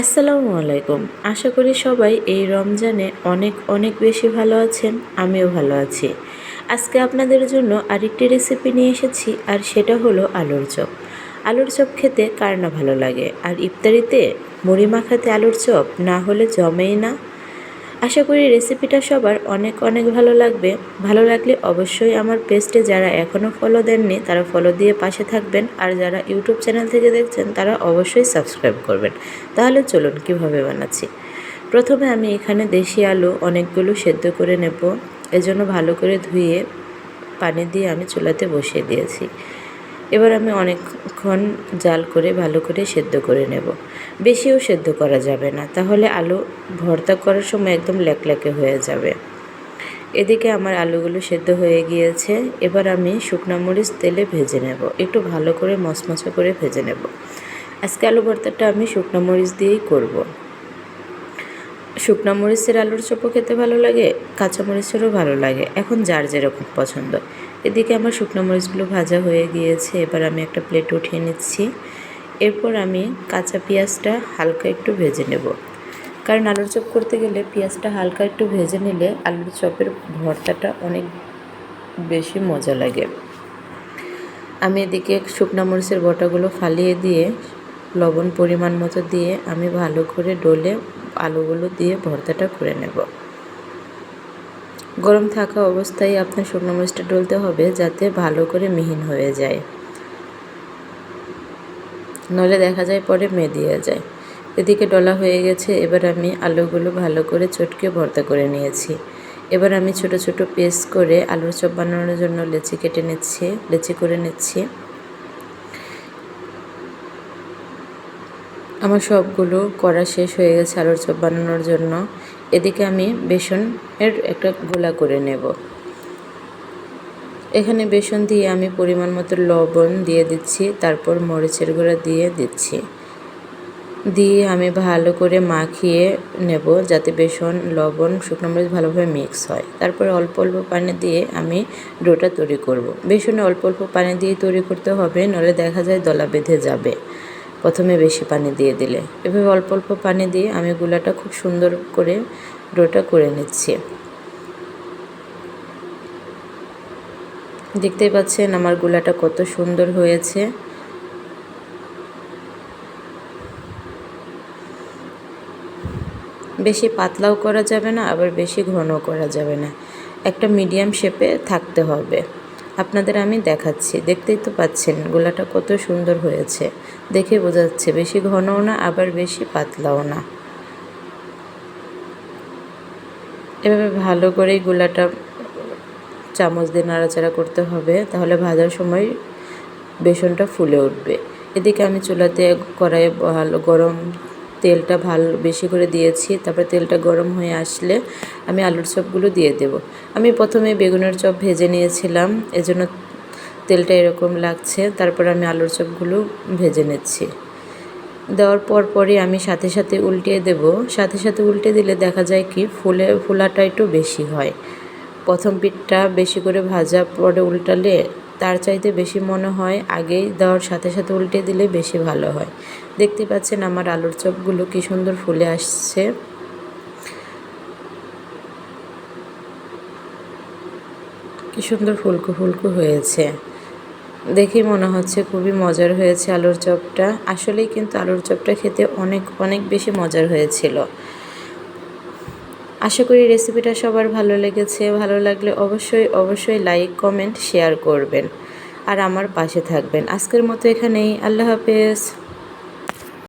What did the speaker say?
আসসালামু আলাইকুম। আশা করি সবাই এই রমজানে অনেক অনেক বেশি ভালো আছেন, আমিও ভালো আছি। আজকে আপনাদের জন্য আরেকটি রেসিপি নিয়ে এসেছি, আর সেটা হলো আলুর চপ। আলুর চপ খেতে কার না ভালো লাগে? আর ইফতারিতে মুড়ি মাখাতে আলুর চপ না হলে জমেই না? আশা করি রেসিপিটা সবার অনেক অনেক ভালো লাগবে। ভালো লাগলে অবশ্যই আমার পেজটে যারা এখনও ফলো দেননি, তারা ফলো দিয়ে পাশে থাকবেন। আর যারা ইউটিউব চ্যানেল থেকে দেখছেন, তারা অবশ্যই সাবস্ক্রাইব করবেন। তাহলে চলুন কীভাবে বানাচ্ছি। প্রথমে আমি এখানে দেশি আলু অনেকগুলো সেদ্ধ করে নেব। এজন্য ভালো করে ধুয়ে পানি দিয়ে আমি চুলাতে বসিয়ে দিয়েছি। এবার আমি অনেকক্ষণ জাল করে ভালো করে সেদ্ধ করে নেব। বেশিও সেদ্ধ করা যাবে না, তাহলে আলু ভর্তা করার সময় একদম ল্যাকল্যাকে হয়ে যাবে। এদিকে আমার আলুগুলো সেদ্ধ হয়ে গিয়েছে, এবার আমি শুকনো মরিচ তেলে ভেজে নেব। একটু ভালো করে মশমশা করে ভেজে নেব। আজকে আলু ভর্তাটা আমি শুকনো মরিচ দিয়েই করব। শুকনো মরিচের আলুর চপও খেতে ভালো লাগে, কাঁচা মরিচেরও ভালো লাগে। এখন যার যেরকম পছন্দ। এদিকে আমার শুকনো মরিচগুলো ভাজা হয়ে গিয়েছে, এবার আমি একটা প্লেট উঠিয়ে নিচ্ছি। এরপর আমি কাঁচা পেঁয়াজটা হালকা একটু ভেজে নেব। কারণ আলুর চপ করতে গেলে পেঁয়াজটা হালকা একটু ভেজে নিলে আলুর চপের ভর্তাটা অনেক বেশি মজা লাগে। আমি এদিকে শুকনো মরিচের বটাগুলো ফালিয়ে দিয়ে লবণ পরিমাণ মতো দিয়ে আমি ভালো করে ডলে আলুগুলো দিয়ে ভর্তাটা করে নেব। গরম থাকা অবস্থায় আপনার শুকনো মরিচটা ডলতে হবে যাতে ভালো করে মিহিন হয়ে যায়। নলে দেখা যায় পরে মেদিয়ে যায়। এদিকে ডলা হয়ে গেছে, এবার আমি আলুগুলো ভালো করে চটকে ভর্তা করে নিয়েছি। এবার আমি ছোট ছোট পেস্ট করে আলুর চপ বানানোর জন্য লেচি কেটে নিচ্ছি, লেচি করে নিচ্ছি। আমার সবগুলো করা শেষ হয়ে গেছে আলুর চপ বানানোর জন্য। এদিকে আমি বেসনের একটা গোলা করে নেব। এখানে বেসন দিয়ে আমি পরিমাণ মতো লবণ দিয়ে দিচ্ছি, তারপর মরিচের গুঁড়া দিয়ে দিচ্ছি। দিয়ে আমি ভালো করে মাখিয়ে নেব যাতে বেসন, লবণ, শুকনো মরিচ ভালোভাবে মিক্স হয়। তারপর অল্প অল্প পানি দিয়ে আমি ডোটা তৈরি করব। বেসনে অল্প অল্প পানি দিয়ে তৈরি করতে হবে নলে দেখা যায় দলা বেঁধে যাবে। প্রথমে বেশি পানি দিয়ে দিলে। এভাবে অল্প অল্প পানি দিয়ে আমি গুলাটা খুব সুন্দর করে ডোটা করে নিচ্ছি। দেখতেই পাচ্ছেন আমার গুলাটা কত সুন্দর হয়েছে। বেশি পাতলাও করা যাবে না, আবার বেশি ঘনও করা যাবে না। একটা মিডিয়াম শেপে থাকতে হবে। আপনাদের আমি দেখাচ্ছি। দেখতেই তো পাচ্ছেন, গোলাটা কত সুন্দর হয়েছে। দেখে বোঝা যাচ্ছে, বেশি ঘনও না, আবার বেশি পাতলাও না। এভাবে ভালো করে গোলাটা চামচ দিয়ে নাড়াচাড়া করতে হবে, তাহলে ভাজার সময় বেসনটা ফুলে উঠবে। এদিকে আমি চুলাতে কড়াইয়ে ভালো গরম তেলটা ভালো, বেশি করে দিয়েছি, তারপর তেলটা গরম হয়ে আসলে আমি আলুর চপগুলো দিয়ে দেব। আমি প্রথমে বেগুনের চপ ভেজে নিয়েছিলাম, এজন্য তেলটা এরকম লাগছে, তারপর আমি আলুর চপগুলো ভেজে নিচ্ছি। দেওয়ার পর পরই আমি সাথে সাথে উল্টিয়ে দেব। সাথে সাথে উল্টে দিলে দেখা যায় কি, ফুলে, ফোলাটা একটু বেশি হয়। প্রথম পিঠটা বেশি করে ভাজা পরে উল্টালে তার চাইতে বেশি মনে হয় আগেই দেওয়ার সাথে সাথে উল্টে দিলে বেশি ভালো হয়। দেখতে পাচ্ছেন আমার আলুর চপগুলো কি সুন্দর ফুলে আসছে। কি সুন্দর ফুলকো ফুলকো হয়েছে। দেখেই মনে হচ্ছে খুবই মজার হয়েছে আলুর চপটা। আসলেই কিন্তু আলুর চপটা খেতে অনেক অনেক বেশি মজার হয়েছিল। আশা করি রেসিপিটা সবার ভালো লেগেছে। ভালো লাগলে অবশ্যই অবশ্যই লাইক কমেন্ট শেয়ার করবেন। আর আমার পাশে থাকবেন। আজকের মতো এখানেই। আল্লাহ হাফেজ।